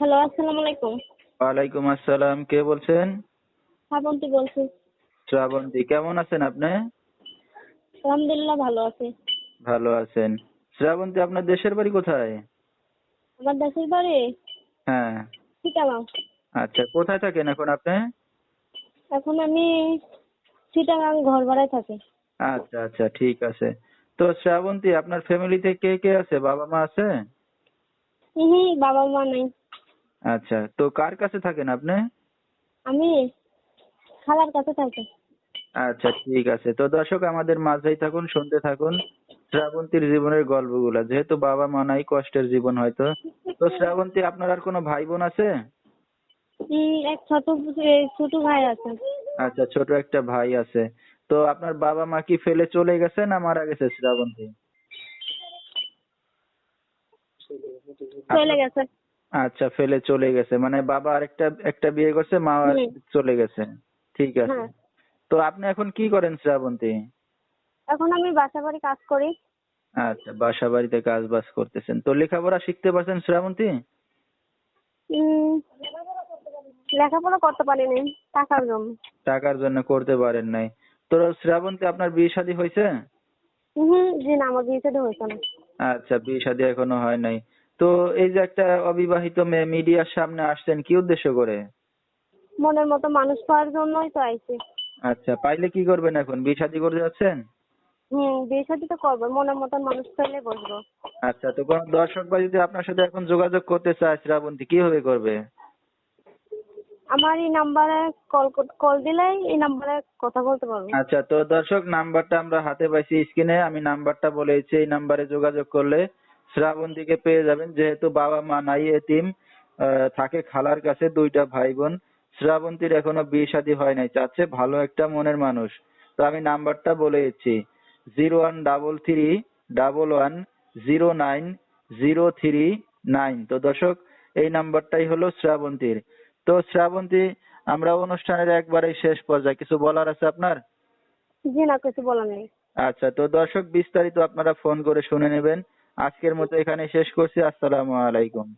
Hello আসসালামু আলাইকুম। ওয়ালাইকুম আসসালাম কে বলছেন? শ্রাবন্তী বলছি। শ্রাবন্তী কেমন আছেন আপনি? আলহামদুলিল্লাহ ভালো আছি। ভালো আছেন। শ্রাবন্তী আপনার দেশের বাড়ি কোথায়? আমার দেশের বাড়ি? হ্যাঁ। চিটাগাং আচ্ছা কোথায় থাকেন এখন আপনি? এখন আমি চিটাগাং ঘর ভাড়ায় থাকি। আচ্ছা আচ্ছা ঠিক আছে। তো শ্রাবন্তী আপনার ফ্যামিলিতে কে কে আছে? বাবা মা আছে? হুম বাবা মা নাই। আচ্ছা তো কার কাছে থাকেন আপনি? আমি খালার কাছে থাকি। আচ্ছা ঠিক আছে। তো দর্শক আমাদের মাঝেই থাকুন শুনতে থাকুন শ্রাবন্তীর জীবনের গল্পগুলা। যেহেতু বাবা মা নাই কষ্টের জীবন হয়তো। তো শ্রাবন্তী আপনার আর কোনো ভাই বোন আছে এক ছোট ছোট ভাই আছে। আচ্ছা ছোট একটা ভাই আছে। তো আপনার বাবা মা কি ফেলে চলে গেছে না মারা গেছে শ্রাবন্তী? চলে গেছে। আচ্ছা ফেলে চলে গেছে। মানে বাবা আরেকটা একটা বিয়ে করছে মা চলে গেছে। ঠিক আছে। হ্যাঁ। তো আপনি এখন কি করেন শ্রাবন্তী? এখন আমি বাসা বাড়ি কাজ করি। আচ্ছা বাসা বাড়িতে কাজ বাজ করতেছেন। তো লেখাপড়া শিখতে পারছেন শ্রাবন্তী? লেখাপড়া করতে পারিনি টাকার জন্য। টাকার জন্য করতে পারেন নাই। তো শ্রাবন্তী আপনার বিয়ে শাদী হয়েছে? হুম জি না আমার বিয়ে সাথে হয়েছে না। আচ্ছা বিয়ে শাদী এখনও হয় নাই। তো এই যে একটা অবিবাহিত মেয়ে মিডিয়ার সামনে আসছেন কি উদ্দেশ্য করে? মনের মতো মানুষ পাওয়ার জন্যই তো আইছি আচ্ছা পাইলে কি করবেন এখন? বিয়ে শাদী করতে যাচ্ছেন? হুম বিয়ে সাথে তো করব মনের মতন মানুষ পেলে বসবো আচ্ছা তো কোন দর্শক বা যদি আপনার সাথে এখন যোগাযোগ করতে চায় শ্রাবন্তী কীভাবে করবে? আমার এই নাম্বারে কল কল দিলেই এই নাম্বারে কথা বলতে পারব। আচ্ছা তো দর্শক নাম্বারটা আমরা হাতে পাইছি স্ক্রিনে আমি নাম্বারটা বলেছি এই নাম্বারে যোগাযোগ করলে শ্রাবন্তীকে পেয়ে যাবেন। যেহেতু বাবা মা নাই এতিম থাকে খালার কাছে দুইটা ভাই বোন শ্রাবন্তীর এখনও বিয়ে শাদী হয় নাই চাচ্ছে ভালো একটা মনের মানুষ। তো আমি নাম্বারটা বলে দিচ্ছি। Zero one double three double one zero nine zero three nine. তো দর্শক এই নাম্বারটাই হলো শ্রাবন্তীর। তো শ্রাবন্তী আমরা অনুষ্ঠানের একবারে শেষ পর্যায়ে। কিছু বলার আছে আপনার? জি না কিছু বলার নেই। আচ্ছা তো দর্শক বিস্তারিত আপনারা ফোন করে শুনে নেবেন। আজকের মতো এখানে শেষ করছি আসসালামু আলাইকুম।